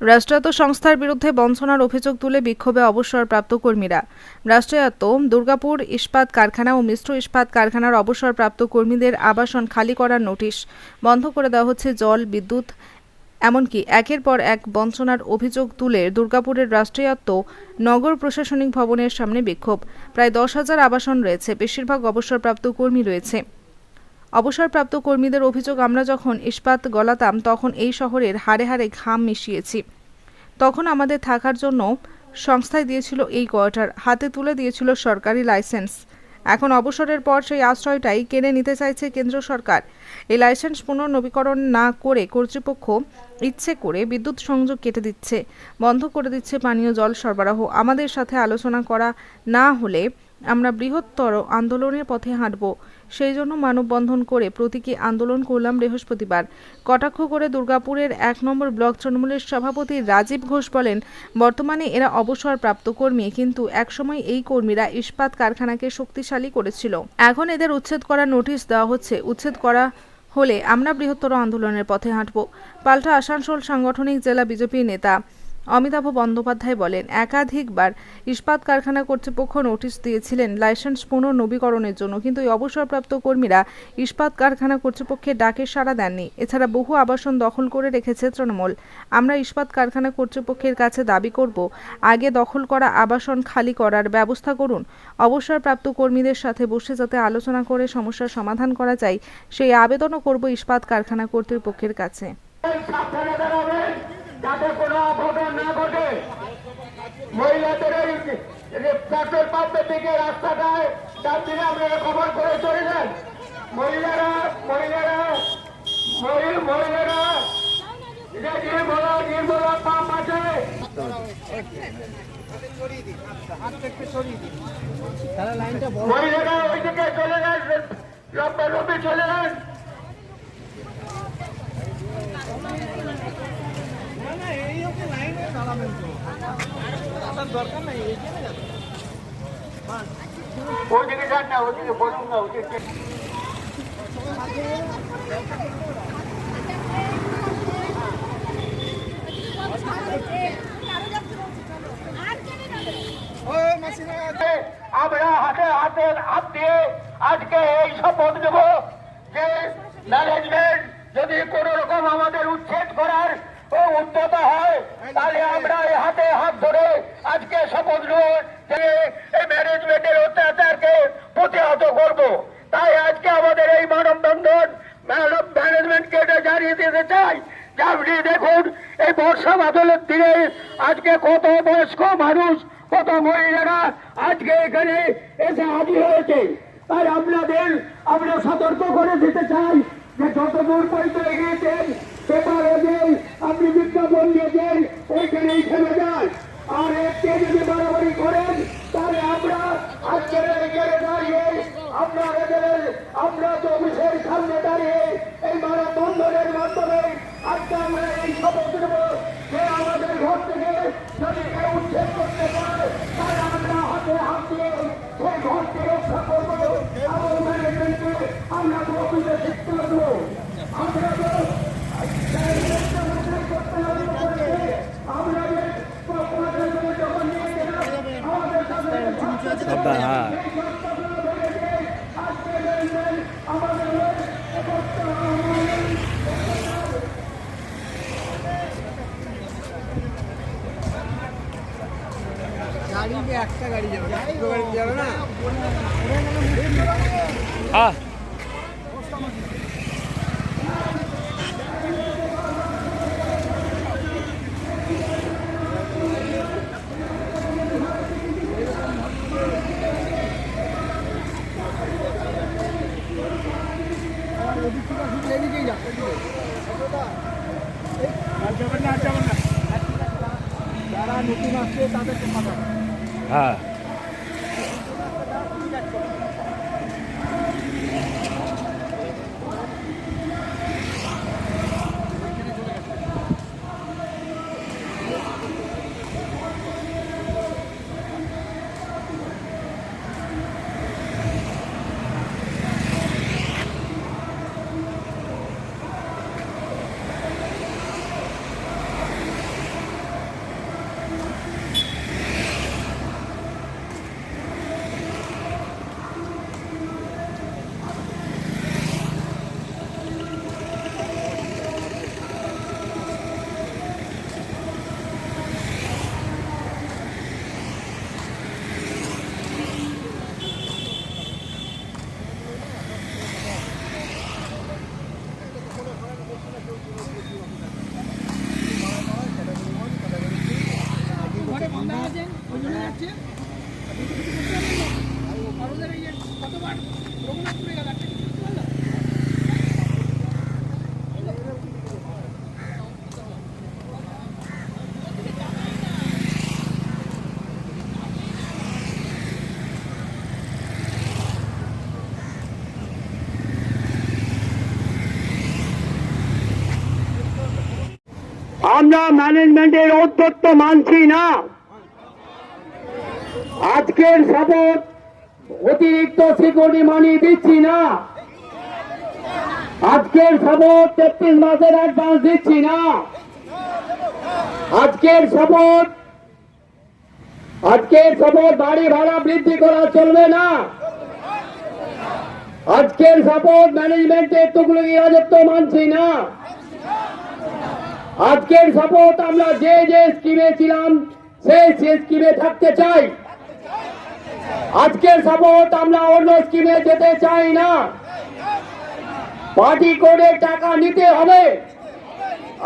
রাষ্ট্রায়ত্ত সংস্থার বিরুদ্ধে বঞ্চনার অভিযোগ তুলে বিক্ষোভে অবসরপ্রাপ্ত কর্মীরা। রাষ্ট্রায়ত্ত দুর্গাপুর ইস্পাত কারখানা ও মিশ্র ইস্পাত কারখানার অবসরপ্রাপ্ত কর্মীদের আবাসন খালি করার নোটিশ বন্ধ করে দেওয়া হচ্ছে জল, বিদ্যুৎ, এমনকি একের পর এক বঞ্চনার অভিযোগ তুলে দুর্গাপুরের রাষ্ট্রায়ত্ত নগর প্রশাসনিক ভবনের সামনে বিক্ষোভ। প্রায় দশ হাজার আবাসন রয়েছে। বেশিরভাগ অবসরপ্রাপ্ত কর্মী রয়েছে। অবসরপ্রাপ্ত কর্মীদের অভিযোগ, আমরা যখন ইস্পাত গলাতাম, তখন এই শহরের হাড়ে হাড়ে ঘাম মিশিয়েছি। তখন আমাদের থাকার জন্য সংস্থায় দিয়েছিল এই কোয়ার্টার, হাতে তুলে দিয়েছিল সরকারি লাইসেন্স। এখন অবসরের পর সেই আশ্রয়টাই কেড়ে নিতে চাইছে কেন্দ্র সরকার। এই লাইসেন্স পুনর্নবীকরণ না করে কর্তৃপক্ষ ইচ্ছে করে বিদ্যুৎ সংযোগ কেটে দিচ্ছে, বন্ধ করে দিচ্ছে পানীয় জল সরবরাহ। আমাদের সাথে আলোচনা করা না হলে আমরা বৃহত্তর আন্দোলনের পথে হাঁটব। সেই জন্য মানববন্ধন করে প্রতীকী আন্দোলন করলাম বৃহস্পতিবার। কটাক্ষ করে দুর্গাপুরের এক নম্বর ব্লক তৃণমূলের সভাপতি রাজীব ঘোষ বলেন, বর্তমানে এরা অবসরপ্রাপ্ত কর্মী, কিন্তু একসময় এই কর্মীরা ইস্পাত কারখানাকে শক্তিশালী করেছিল। এখন এদের উচ্ছেদ করার নোটিশ দেওয়া হচ্ছে। উচ্ছেদ করা হলে আমরা বৃহত্তর আন্দোলনের পথে হাঁটব। পাল্টা আসানসোল সাংগঠনিক জেলা বিজেপি নেতা অমিতাভ বন্দ্যোপাধ্যায় বলেন, একাধিকবার ইস্পাত কারখানা কর্তৃপক্ষ নোটিশ দিয়েছিলেন লাইসেন্স পুনর্নবীকরণের জন্য, কিন্তু এই অবসরপ্রাপ্ত কর্মীরা ইস্পাত কারখানা কর্তৃপক্ষের ডাকে সাড়া দেননি। এছাড়া বহু আবাসন দখল করে রেখেছে তৃণমূল। আমরা ইস্পাত কারখানা কর্তৃপক্ষের কাছে দাবি করব, আগে দখল করা আবাসন খালি করার ব্যবস্থা করুন। অবসরপ্রাপ্ত কর্মীদের সাথে বসে যাতে আলোচনা করে সমস্যার সমাধান করা যায়, সেই আবেদনও করব ইস্পাত কারখানা কর্তৃপক্ষের কাছে। যাতে কোনো অঘটন না ঘটে। মহিলাদের এই পেট্রোল পাম্পের দিকে রাস্তাটায় তার দিকে আপনারা খবর করে চলে মহিলারা মহিলারা মহি- মহিলারা আছে। মহিলারা ওই দিকে চলে যান লম্বা লম্বি চলে যান আমরা হাতে হাতে হাত দিয়ে আজকে এই শপথ নেব যে ম্যানেজমেন্ট যদি কোন রকম আমাদের উচ্ছেদ করার উদ্যত হয় তাহলে ধরে আজকে শপথ যে এই ম্যানেজমেন্টের অত্যাচারকে প্রতিহত করব। তাই আজকে আমাদের এই মানববন্ধন মানব ম্যানেজমেন্টকে এটা জানিয়ে দিতে চাই। আপনি দেখুন, এই বর্ষা বাদলের দিনে আজকে কত বয়স্ক মানুষ, কত মহিলারা আজকে এখানে এসে হাজির হয়েছে। তাই আপনাদের আমরা সতর্ক করে দিতে চাই যে যত দূর পর্যন্ত এগিয়েছেন পেপারে আপনি বিজ্ঞাপন দিয়েছেন ওইখানেই থেমে যান। যদি বাড়াবাড়ি করেন, তাহলে আমরা আজকের এখানে দাঁড়িয়ে আমরা এদের আমরা চব্বিশের সামনে দাঁড়িয়ে এই মানববন্ধনের মাধ্যমে আজকে আমরা এই শপথ নেব যে আমাদের ঘর থেকে যদি কেউ উচ্ছেদ করতে পারে তাহলে আমরা হাতে হাত দিয়ে সেই ঘরকে রক্ষা করব। এবং ম্যানেজমেন্টকে আমরা প্রকৃত শিক্ষা দেবো। আমরা তো আমরা যে প্রকল্পগুলো যখন নিয়েছিলাম আমাদের সাথে হ্যাঁ। একটা গাড়ি যাবে না গাড়ি যাবে না এদিকেই যাবে যারা নতুন আসছে হ্যাঁ। আমরা ম্যানেজমেন্টের অধ্যত্ব মানছি না। আজকের শপথ অতিরিক্ত সিকিউরিটি মানি দিচ্ছি না। আজকের শপথ তেত্রিশ মাসের অ্যাডভান্স দিচ্ছি না। আজকের শপথ আজকের শপথ বাড়ি ভাড়া বৃদ্ধি করা চলবে না। আজকের শপথ ম্যানেজমেন্টের তুকলুকি রাজত্ব মানছি না। আজকের শপথ আমরা যে যে স্কিমে ছিলাম, সেই সেই স্কিমে থাকতে চাই। আজকের শপথ আমরা অন্য স্কিমে যেতে চাই না। পার্টি কোডের টাকা নিতে হবে।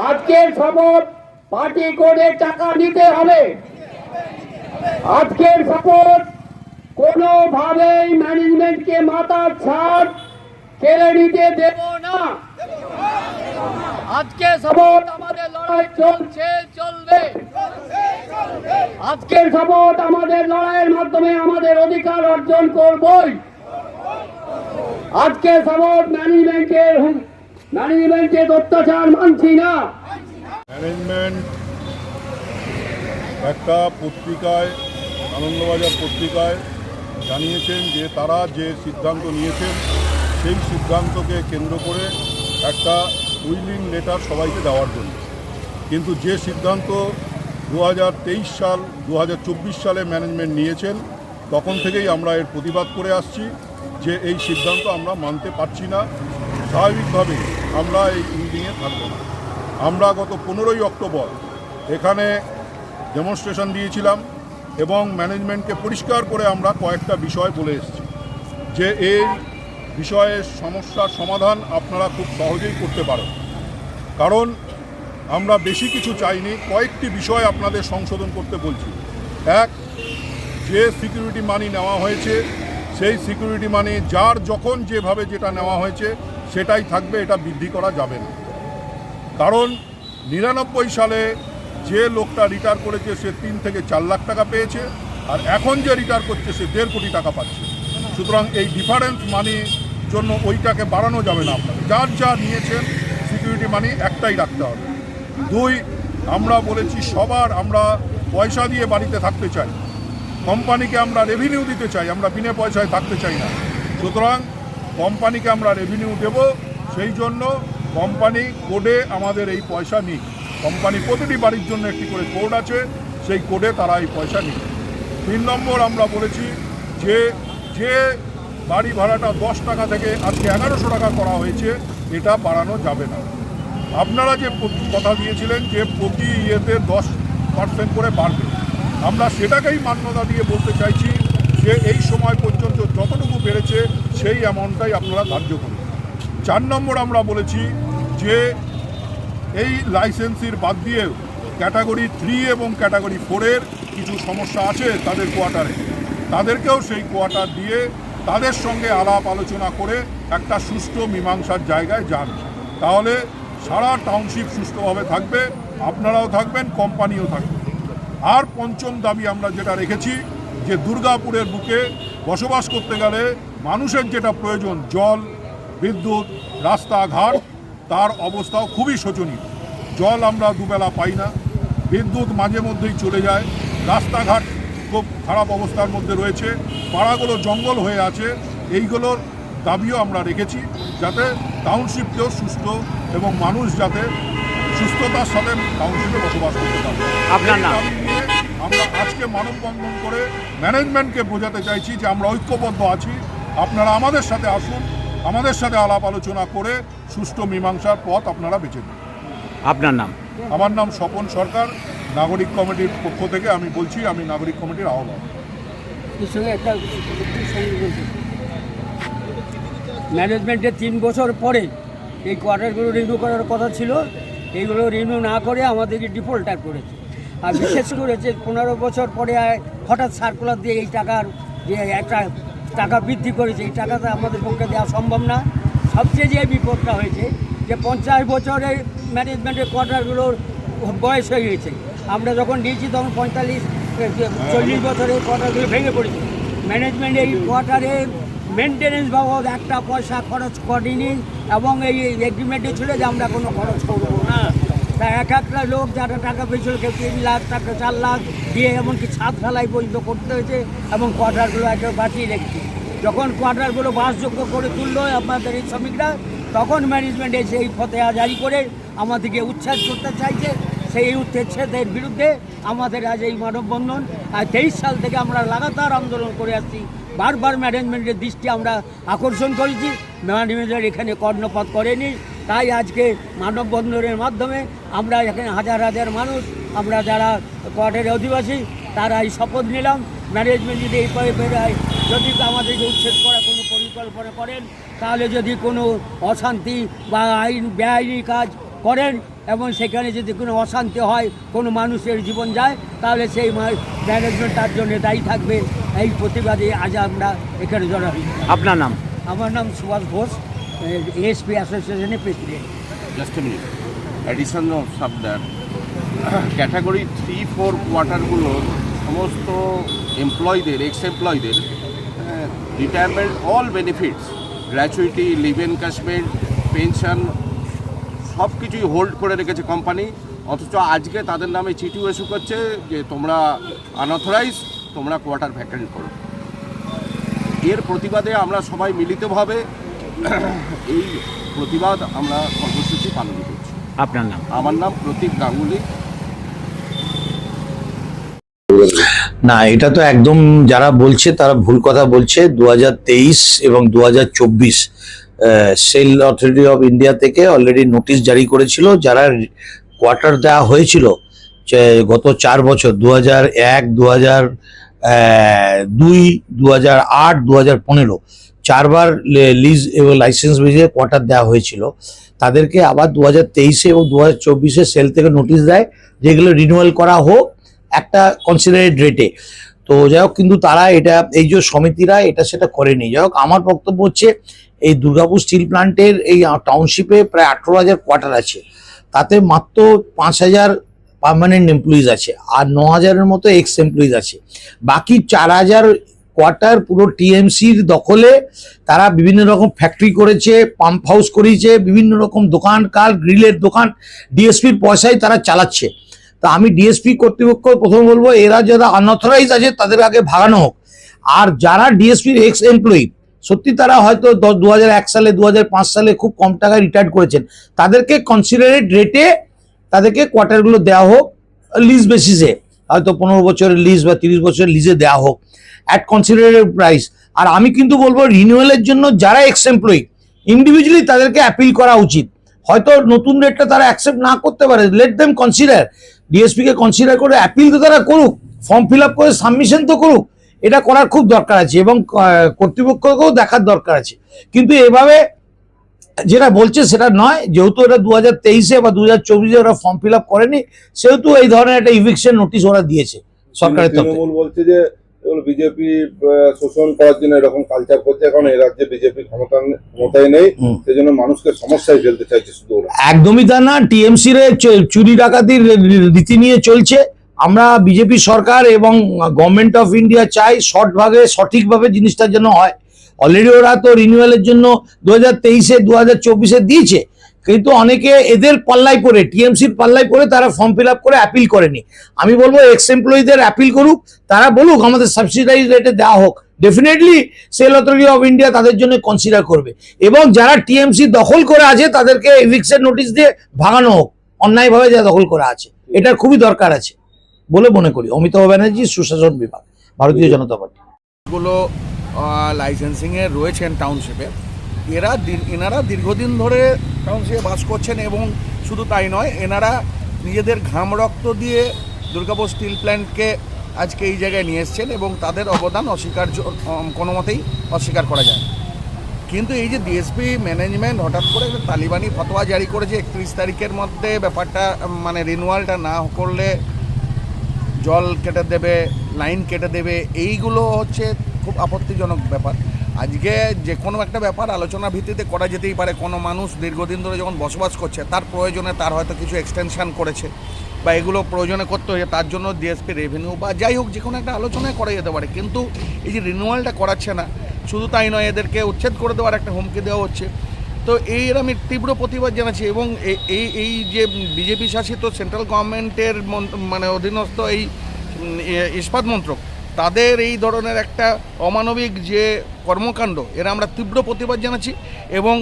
আজকের শপথ পার্টি কোডের টাকা নিতে হবে। আজকের শপথ কোনোভাবেই ম্যানেজমেন্টকে মাথার ছাড় কেড়ে নিতে দেব না। আজকে শপথ আমাদের লড়াই চলছে, চলবে। আজকের শপথ আমাদের লড়াইয়ের মাধ্যমে আমাদের অধিকার অর্জন করবই। আজকে শপথ ম্যানেজমেন্টের ম্যানেজমেন্টের অত্যাচার মানছি না। ম্যানেজমেন্ট একটা পত্রিকায়, আনন্দবাজার পত্রিকায় জানিয়েছেন যে তারা যে সিদ্ধান্ত নিয়েছেন সেই সিদ্ধান্তকে কেন্দ্র করে একটা উইলিং লেটার সবাইকে দেওয়ার জন্য। কিন্তু যে সিদ্ধান্ত দু হাজার তেইশ সাল দু হাজার চব্বিশ সালে ম্যানেজমেন্ট নিয়েছেন, তখন থেকেই আমরা এর প্রতিবাদ করে আসছি যে এই সিদ্ধান্ত আমরা মানতে পারছি না। স্বাভাবিকভাবে আমরা এই উইলিংয়ে থাকব না। আমরা গত পনেরোই অক্টোবর এখানে ডেমনস্ট্রেশন দিয়েছিলাম এবং ম্যানেজমেন্টকে পরিষ্কার করে আমরা কয়েকটা বিষয় বলে এসেছি। যে এই বিষয়ের সমস্যার সমাধান আপনারা খুব সহজেই করতে পারেন। কারণ আমরা বেশি কিছু চাইনি, কয়েকটি বিষয় আপনাদের সংশোধন করতে বলছি। এক, যে সিকিউরিটি মানি নেওয়া হয়েছে, সেই সিকিউরিটি মানি যার যখন যেভাবে যেটা নেওয়া হয়েছে, সেটাই থাকবে, এটা বৃদ্ধি করা যাবে না। কারণ নিরানব্বই সালে যে লোকটা রিটায়ার করেছে, সে তিন থেকে চার লাখ টাকা পেয়েছে, আর এখন যে রিটায়ার করছে, সে দেড় কোটি টাকা পাচ্ছে। সুতরাং এই ডিফারেন্স মানি জন্য ওইটাকে বাড়ানো যাবে না আপনাকে। যার যা নিয়েছেন সিকিউরিটি মানি একটাই রাখতে হবে। দুই, আমরা বলেছি সবার আমরা পয়সা দিয়ে বাড়িতে থাকতে চাই। কোম্পানিকে আমরা রেভিনিউ দিতে চাই, আমরা বিনা পয়সায় থাকতে চাই না। সুতরাং কোম্পানিকে আমরা রেভিনিউ দেব, সেই জন্য কোম্পানি কোডে আমাদের এই পয়সা নিক কোম্পানি প্রতিটি বাড়ির জন্য একটি করে কোড আছে, সেই কোডে তারা এই পয়সা নিক তিন নম্বর আমরা বলেছি যে যে বাড়ি ভাড়াটা দশ টাকা থেকে আজকে এগারোশো টাকা করা হয়েছে, এটা বাড়ানো যাবে না। আপনারা যে কথা দিয়েছিলেন যে প্রতি ইয়েতে দশ পার্সেন্ট করে বাড়বে। আমরা সেটাকেই মান্যতা দিয়ে বলতে চাইছি যে এই সময় পর্যন্ত যতটুকু বেড়েছে, সেই অ্যামাউন্টটাই আপনারা ধার্য করুন। চার নম্বর আমরা বলেছি যে এই লাইসেন্সির বাদ দিয়েও ক্যাটাগরি থ্রি এবং ক্যাটাগরি ফোরের কিছু সমস্যা আছে তাদের কোয়ার্টারে তাদেরকেও সেই কোয়ার্টার দিয়ে তাদের সঙ্গে আলাপ আলোচনা করে একটা সুষ্ঠু মীমাংসার জায়গায় যান। তাহলে সারা টাউনশিপ সুষ্ঠুভাবে থাকবে, আপনারাও থাকবেন কোম্পানিও থাকবে। আর পঞ্চম দাবি আমরা যেটা রেখেছি, যে দুর্গাপুরের বুকে বসবাস করতে গেলে মানুষের যেটা প্রয়োজন, জল, বিদ্যুৎ, রাস্তাঘাট, তার অবস্থাও খুবই শোচনীয়। জল আমরা দুবেলা পাই না, বিদ্যুৎ মাঝে মধ্যেই চলে যায়, রাস্তাঘাট খুব খারাপ অবস্থার মধ্যে রয়েছে। পাড়াগুলো জঙ্গল হয়ে আছে। এইগুলোর দাবিও আমরা রেখেছি যাতে টাউনশিপকেও সুস্থ এবং মানুষ যাতে সুস্থতার সাথে টাউনশিপে বসবাস করতে পারে। আপনার দাবি নিয়ে আমরা আজকে মানববন্ধন করে ম্যানেজমেন্টকে বোঝাতে চাইছি যে আমরা ঐক্যবদ্ধ আছি। আপনারা আমাদের সাথে আসুন আমাদের সাথে আলাপ আলোচনা করে সুষ্ঠু মীমাংসার পথ আপনারা বেছে নিন। আপনার নাম? আমার নাম স্বপন সরকার। নাগরিক কমিটির পক্ষ থেকে আমি বলছি, আমি নাগরিক কমিটির একটা ম্যানেজমেন্টের তিন বছর পরে এই কোয়ার্টারগুলো রিনিউ করার কথা ছিল, এইগুলো রিনিউ না করে আমাদেরকে ডিফল্টার করেছে। আর বিশেষ করে যে পনেরো বছর পরে হঠাৎ সার্কুলার দিয়ে এই টাকার যে একটা টাকা বৃদ্ধি করেছে, এই টাকাটা আমাদের পক্ষে দেওয়া সম্ভব না। সবচেয়ে যে বিপদটা হয়েছে, যে পঞ্চাশ বছরের ম্যানেজমেন্টের কোয়ার্টারগুলোর বয়স হয়ে গেছে। আমরা যখন দিয়েছি তখন পঁয়তাল্লিশ চল্লিশ বছরের কোয়ার্টারগুলো ভেঙে পড়েছে। ম্যানেজমেন্ট এই কোয়ার্টারে মেনটেনেন্স বাবদ একটা পয়সা খরচ করেনি এবং এই এগ্রিমেন্টে ছিল যে আমরা কোনো খরচ করব না। তা এক একটা লোক যারা টাকা পেয়েছিল কেউ তিন লাখ টাকা চার লাখ দিয়ে এমনকি ছাদ ঢালাই পর্যন্ত করতে হয়েছে এবং কোয়ার্টারগুলো একেবারে বাঁচিয়ে রেখেছে। যখন কোয়ার্টারগুলো বাসযোগ্য করে তুললো আমাদের এই শ্রমিকরা তখন ম্যানেজমেন্ট এসে এই ফতেহা জারি করে আমাদেরকে উচ্ছেদ করতে চাইছে। সেই উচ্ছেদের বিরুদ্ধে আমাদের আজ এই মানববন্ধন। তেইশ সাল থেকে আমরা লাগাতার আন্দোলন করে আসছি। বারবার ম্যানেজমেন্টের দৃষ্টি আমরা আকর্ষণ করেছি। ম্যানেজমেন্টের এখানে কর্ণপাত করেনি। তাই আজকে মানববন্ধনের মাধ্যমে আমরা এখানে হাজার হাজার মানুষ, আমরা যারা কোয়ার্টারের অধিবাসী তারা এই শপথ নিলাম। ম্যানেজমেন্ট যদি এই পরে বেরোয় যদি আমাদেরকে উচ্ছেদ করার কোনো পরিকল্পনা করেন, তাহলে যদি কোনো অশান্তি বা আইন, বেআইনি কাজ করেন এবং সেখানে যদি কোনো অশান্তি হয় কোনো মানুষের জীবন যায় তাহলে সেই ম্যানেজমেন্ট তার জন্য দায়ী থাকবে। এই প্রতিবাদে আজ আমরা এখানে জড়া হই। আপনার নাম? আমার নাম সুভাষ ঘোষ এসপি অ্যাসোসিয়েশনের president. Just minute addition of সাবদার category three four কোয়ার্টারগুলো সমস্ত এমপ্লয়ীদের ex এমপ্লয়ীদের retirement all benefits gratuity leave encashment pension সব কিছুই হোল্ড করে রেখেছে কোম্পানি অথচ আজকে তাদের নামে চিঠি ইস্যু করছে যে তোমরা আনঅথরাইজ তোমরা কোয়ার্টার ভ্যাকেন্ট করো। এর প্রতিবাদে আমরা সবাই মিলিতভাবে এই প্রতিবাদ আমরা কর্মসূচি পালন করছি। আপনার নাম? আমার নাম প্রতীক গাঙ্গুলি। না এটা তো একদম যারা বলছে তারা ভুল কথা বলছে। দু হাজার তেইশ এবং দু হাজার চব্বিশ সেল অথরিটি অফ ইন্ডিয়া থেকে অলরেডি নোটিশ জারি করেছিল, যারা কোয়ার্টার দেওয়া হয়েছিল গত চার বছর দু এক দু হাজার দুই দু হাজার আট দু হাজার পনেরো, চারবার লিজ এবং লাইসেন্স বেজে কোয়ার্টার দেওয়া হয়েছিল। তাদেরকে আবার দু হাজার তেইশে এবং দু হাজার চব্বিশে সেল থেকে নোটিশ দেয়, যেগুলো রিনিউয়াল করা হোক, একটা কনসিডারেট রেটে তো যাই হোক, কিন্তু তারা এটা, এই যে সমিতিরা এটা সেটা করেনি। যাই হোক, আমার বক্তব্য হচ্ছে এই দুর্গাপুর স্টিল প্ল্যান্টের এই টাউনশিপে প্রায় আঠেরো হাজার কোয়ার্টার আছে। তাতে মাত্র পাঁচ হাজার পার্মানেন্ট এমপ্লয়িজ আছে আর ন হাজারের মতো এক্স এমপ্লয়িজ আছে। বাকি চার হাজার কোয়ার্টার পুরো টিএমসির দখলে তারা বিভিন্ন রকম ফ্যাক্টরি করেছে পাম্প হাউস করেছে, বিভিন্ন রকম দোকান কাল গ্রিলের দোকান ডিএসপির পয়সায় তারা চালাচ্ছে। তা আমি ডিএসপি কর্তৃপক্ষ প্রথম বলব, এরা যারা আনঅথরাইজ আছে তাদের আগে ভাগানো হোক। আর যারা ডিএসপির এক্স এমপ্লয়ি সত্যি তারা হয়তো দু হাজার এক সালে দু হাজার পাঁচ সালে খুব কম টাকায় রিটায়ার করেছেন। তাদেরকে কনসিডারেট রেটে তাদেরকে কোয়ার্টারগুলো দেওয়া হোক লিজ বেসিসে হয়তো পনেরো বছরের লিজ বা তিরিশ বছরের লিজে দেওয়া হোক অ্যাট কনসিডারেট প্রাইস আর আমি কিন্তু বলব রিনিউয়ালের জন্য যারা এক্স এমপ্লয়ি ইন্ডিভিজুয়ালি তাদেরকে অ্যাপিল করা উচিত। হয়তো নতুন রেটটা তারা অ্যাকসেপ্ট না করতে পারে লেট দেম কনসিডার ডিএসপিকে কনসিডার করে অ্যাপিল তো তারা করুক ফর্ম ফিল আপ করে সাবমিশন তো করুক। এটা করার খুব দরকার আছে এবং কর্তৃপক্ষকেও দেখার দরকার আছে। কিন্তু এভাবে যেটা বলছে সেটা নয় যেহেতু এটা দু হাজার তেইশে বা দু হাজার চব্বিশে ওরা ফর্ম ফিল আপ করেনি সেহেতু এই ধরনের একটা ইভিকশন নোটিশ ওরা দিয়েছে সরকারের তরফে। তৃণমূল বলছে যে বিজেপি শোষণ করার জন্য এরকম কালচার করছে কারণ এই রাজ্যে বিজেপি ক্ষমতা ক্ষমতায় নেই সেই জন্য মানুষকে সমস্যায় ফেলতে চাইছে শুধু একদমই তা না টিএমসি রে চুরি ডাকাতির রীতি নিয়ে চলছে। আমরা বিজেপি সরকার এবং গভর্নমেন্ট অফ ইন্ডিয়া চাই শর্ট ভাগে সঠিকভাবে জিনিসটা যেন হয়। অলরেডি ওরা তো রিনিউয়ালের জন্য দু হাজার তেইশে দু হাজার চব্বিশে দিয়েছে। কিন্তু অনেকে এদের পাল্লায় পড়ে টিএমসির পাল্লায় পড়ে তারা ফর্ম ফিল করে অ্যাপিল করেনি। আমি বলব এক্স এমপ্লয়ীদের অ্যাপিল করুক, তারা বলুক, আমাদের সাবসিডাইজ রেটে দেওয়া হোক। Definitely sale authority of India তাদের জন্য কনসিডার করবে। এবং যারা টিএমসি দখল করে আছে, তাদেরকে এভিক্সের নোটিশ দিয়ে ভাঙানো হোক। অন্যায়ভাবে যা দখল করা আছে। এটার খুবই দরকার আছে। বলে মনে করি। অমিতাভ ব্যানার্জি সুশাসন বিভাগ ভারতীয় জনতা পার্টি। গুলো লাইসেন্সিংয়ে রয়েছেন টাউনশিপে এরা এনারা দীর্ঘদিন ধরে টাউনশিপে বাস করছেন এবং শুধু তাই নয় এনারা নিজেদের ঘাম রক্ত দিয়ে দুর্গাপুর স্টিল প্ল্যান্টকে আজকে এই জায়গায় নিয়ে এসছেন এবং তাদের অবদান অস্বীকার্য কোনো মতেই অস্বীকার করা যায়। কিন্তু এই যে ডিএসপি ম্যানেজমেন্ট হঠাৎ করে তালিবানি ফতোয়া জারি করেছে একত্রিশ তারিখের মধ্যে ব্যাপারটা মানে রিনুয়ালটা না করলে জল কেটে দেবে, লাইন কেটে দেবে, এইগুলো হচ্ছে খুব আপত্তিজনক ব্যাপার। আজকে যে কোনো একটা ব্যাপার আলোচনা ভিত্তিতে করা যেতেই পারে। কোনো মানুষ দীর্ঘদিন ধরে যখন বসবাস করছে, তার প্রয়োজনে তার হয়তো কিছু এক্সটেনশান করেছে বা এগুলো প্রয়োজনে করতে হয়েছে, তার জন্য ডিএসপি রেভিনিউ বা যাই হোক যে কোনো একটা আলোচনায় করা যেতে পারে। কিন্তু এই যে রিনিউয়ালটা করাচ্ছে না, শুধু তাই নয়, এদেরকে উচ্ছেদ করে দেওয়ার একটা হুমকি দেওয়া হচ্ছে। তো এর আমি তীব্র প্রতিবাদ জানাচ্ছি এবং এই এই যে বিজেপি শাসিত সেন্ট্রাল গভর্নমেন্টের মন- মানে অধীনস্থ এই ইস্পাত মন্ত্রক, তাদের এই ধরনের একটা অমানবিক যে কর্মকাণ্ড, এরা আমরা তীব্র প্রতিবাদ জানাচ্ছি এবং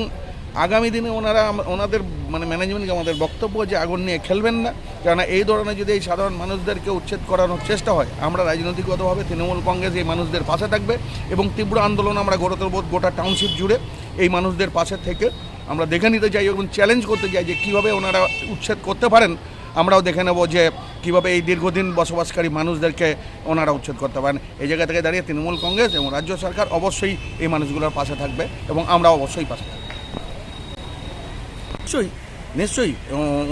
আগামী দিনে ওনারা ওনাদের মানে ম্যানেজমেন্টকে আমাদের বক্তব্য যে আগুন নিয়ে খেলবেন না, কেননা এই ধরনের যদি এই সাধারণ মানুষদেরকে উচ্ছেদ করানোর চেষ্টা হয়, আমরা রাজনৈতিকগতভাবে তৃণমূল কংগ্রেস এই মানুষদের পাশে থাকবে এবং তীব্র আন্দোলন আমরা গড়ে গোটা টাউনশিপ জুড়ে। এই মানুষদের পাশে থেকে আমরা দেখে নিতে চাই এবং চ্যালেঞ্জ করতে চাই যে কীভাবে ওনারা উচ্ছেদ করতে পারেন। আমরাও দেখে নেব যে কীভাবে এই দীর্ঘদিন বসবাসকারী মানুষদেরকে ওনারা উচ্ছেদ করতে পারেন। এই জায়গা থেকে দাঁড়িয়ে তৃণমূল কংগ্রেস এবং রাজ্য সরকার অবশ্যই এই মানুষগুলোর পাশে থাকবে এবং আমরা অবশ্যই পাশে থাকব। নিশ্চয়ই। নিশ্চয়ই।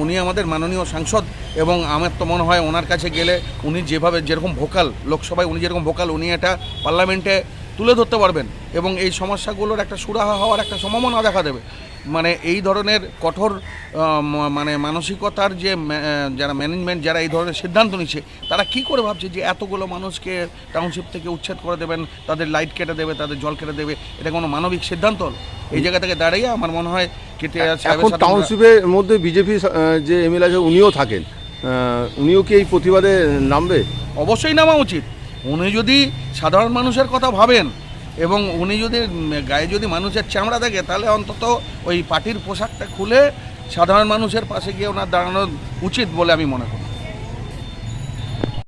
উনি আমাদের মাননীয় সাংসদ এবং আমার তো মনে হয় ওনার কাছে গেলে উনি যেভাবে যেরকম ভোকাল লোকসভায় উনি যেরকম ভোকাল উনি এটা পার্লামেন্টে তুলে ধরতে পারবেন এবং এই সমস্যাগুলোর একটা সুরাহা হওয়ার একটা সম্ভাবনা দেখা দেবে। মানে এই ধরনের কঠোর মানে মানসিকতার যে যারা ম্যানেজমেন্ট যারা এই ধরনের সিদ্ধান্ত নিচ্ছে, তারা কি করে ভাবছে যে এতগুলো মানুষকে টাউনশিপ থেকে উচ্ছেদ করে দেবেন, তাদের লাইট কেটে দেবে, তাদের জল কেটে দেবে? এটা কোনো মানবিক সিদ্ধান্ত? হলো এই জায়গা থেকে দাঁড়িয়ে আমার মনে হয় কেটে এখন টাউনশিপের মধ্যে বিজেপি যে এমএলএ আছে উনিও থাকেন। উনিও কি এই প্রতিবাদে নামবে? অবশ্যই নামা উচিত। উনি যদি সাধারণ মানুষের কথা ভাবেন এবং উনি যদি গায়ে যদি মানুষের চামড়া থাকে তাহলে অন্তত ওই পার্টির পোশাকটা খুলে সাধারণ মানুষের পাশে গিয়ে ওনার দাঁড়ানো উচিত বলে আমি মনে করি।